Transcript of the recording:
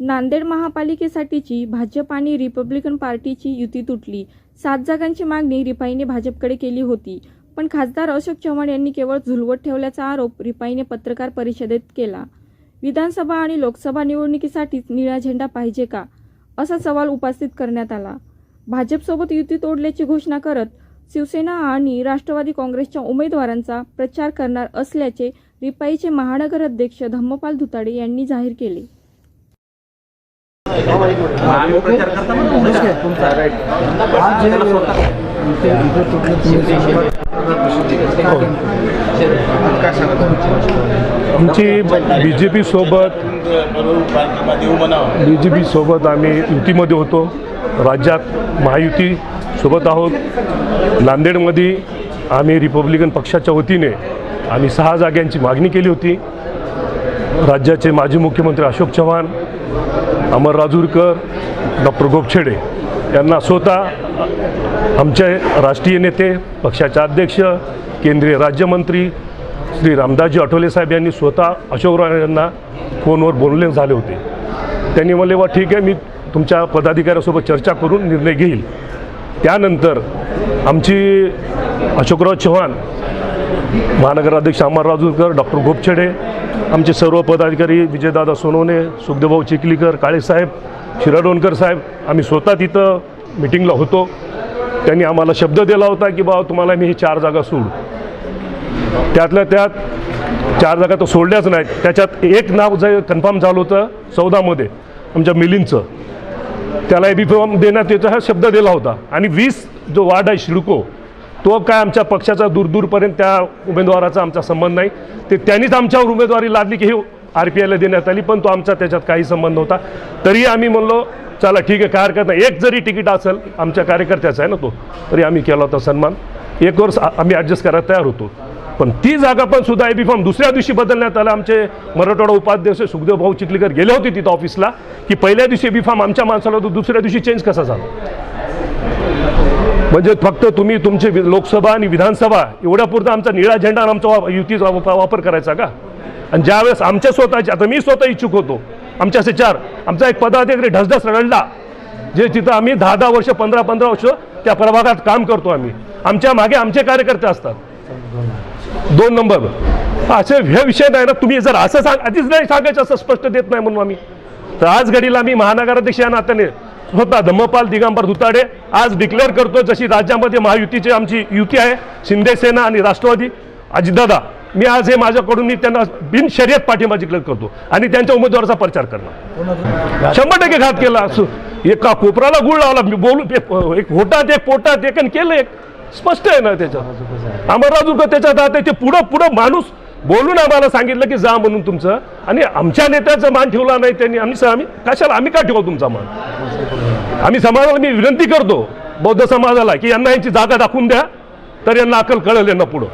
नांदेड महापालिकेसाठीची भाजप आणि रिपब्लिकन पार्टीची युती तुटली. सात जागांची मागणी रिपाईने भाजपकडे केली होती. पण खासदार अशोक चव्हाण यांनी केवळ झुलवत ठेवल्याचा आरोप रिपाईने पत्रकार परिषदेत केला. विधानसभा आणि लोकसभा निवडणुकीसाठीच निळा झेंडा पाहिजे का? असा सवाल उपस्थित करण्यात आला. भाजपसोबत युती तोडल्याची घोषणा करत शिवसेना आणि राष्ट्रवादी काँग्रेसच्या उमेदवारांचा प्रचार करणार असल्याचे रिपाईचे महानगर अध्यक्ष धम्मपाल धुताडे यांनी जाहीर केले आम्ही प्रचार करताना तुमचा आज जे इथे इथे तुटलं आमची बी जे पी सोबत बी जे पी सोबत आम्ही युतीमध्ये होतो. राज्यात महायुती सोबत आहोत. नांदेडमध्ये आम्ही रिपब्लिकन पक्षाच्या वतीने आम्ही सहा जाग्यांची मागणी केली होती. राज्याचे माजी मुख्यमंत्री अशोक चव्हाण अमर राजूरकर डॉक्टर गोपछेडे यांना स्वतः आमचे राष्ट्रीय नेते पक्षाचे अध्यक्ष केंद्रीय राज्यमंत्री श्री रामदासजी आठवले साहेब यांनी स्वतः अशोकराव यांना फोनवर बोलले झाले होते. त्यांनी म्हणले वा ठीक आहे मी तुमच्या पदाधिकाऱ्यासोबत चर्चा करून निर्णय घेईल. त्यानंतर आमची अशोकराव चव्हाण महानगराध्यक्ष अमर राजूरकर डॉक्टर गोपछेडे आमचे सर्व पदाधिकारी विजयदादा सोनवणे सुखदेवभाऊ चिखलीकर काळेसाहेब शिराडोणकर साहेब आम्ही स्वतः तिथं मिटिंगला होतो. त्यांनी आम्हाला शब्द दिला होता की बा तुम्हाला मी हे चार जागा सोडू. त्यातल्या त्यात चार जागा तर सोडल्याच नाहीत. त्याच्यात एक नाव जे कन्फर्म झालं होतं चौदामध्ये आमच्या मिलिंदचं. त्याला बी फॉर्म देण्यात येतो हा शब्द दिला होता. आणि वीस जो वार्ड आहे शिडको तो काय आमच्या पक्षाचा दूरदूरपर्यंत त्या उमेदवाराचा आमचा संबंध नाही. ते त्यांनीच आमच्यावर उमेदवारी लादली की हे आर पी आयला देण्यात आली पण तो आमचा त्याच्यात काही संबंध नव्हता. तरी आम्ही म्हणलो चला ठीक आहे काय हरकत नाही. एक जरी तिकीट असेल आमच्या कार्यकर्त्याचा आहे ना तो तरी आम्ही केला होता सन्मान. एक वर्ष आम्ही ॲडजस्ट करायला तयार होतो. पण ती जागा पण सुद्धा बी फॉर्म दुसऱ्या दिवशी बदलण्यात आला. आमचे मराठवाडा उपाध्यक्ष सुखदेव भाऊ चिखलीकर गेले होते तिथं ऑफिसला की पहिल्या दिवशी बी फॉर्म आमच्या माणसाला होतो दुसऱ्या दिवशी चेंज कसा झाला? म्हणजे फक्त तुम्ही तुमचे वि- लोकसभा आणि विधानसभा एवढ्यापुरता आमचा निळा झेंडा आणि आमचा वा- युतीचा वापर करायचा का? आणि ज्यावेळेस आमच्या स्वतःचे आता मी स्वतः इच्छुक होतो आमच्या असे चार आमचा एक पदाधिकारी ढसढस रडला जे तिथं आम्ही दहा दहा वर्ष पंधरा पंधरा वर्ष त्या प्रभागात काम करतो आम्ही. आमच्या मागे आमचे कार्यकर्ते असतात. दोन नंबर. असे हे विषय नाही ना तुम्ही जर असं सांग आधीच नाही सांगायचं असं स्पष्ट देत नाही म्हणून आम्ही. तर आज घडीला आम्ही महानगराध्यक्ष या नात्याने स्वतः धम्मपाल दिगंबर धुताडे आज डिक्लेअर करतो जशी राज्यामध्ये महायुतीची आमची युती आहे शिंदे सेना आणि राष्ट्रवादी. अजितदादा मी आज हे माझ्याकडून मी त्यांना बिनशर्यत पाठिंबा डिक्लेअर करतो आणि त्यांच्या उमेदवाराचा प्रचार करणार. शंभर टक्के घात केला. एका कोपराला गुळ लावला. मी बोलू एक- एक होटात एक पोटात एक आणि केलं एक. स्पष्ट आहे ना त्याच्यात? अमरराजू त्याच्यात आता ते पुढं पुढं माणूस बोलून आम्हाला सांगितलं की जा म्हणून तुमचं. आणि आमच्या नेत्याचं मान ठेवला नाही त्यांनी. आम्ही आम्ही कशाला आम्ही का ठेवू तुमचा मान? आम्ही समाजाला मी विनंती करतो बौद्ध समाजाला की यांना यांची जागा दाखवून द्या तर यांना अकल कळेल यांना पुढं.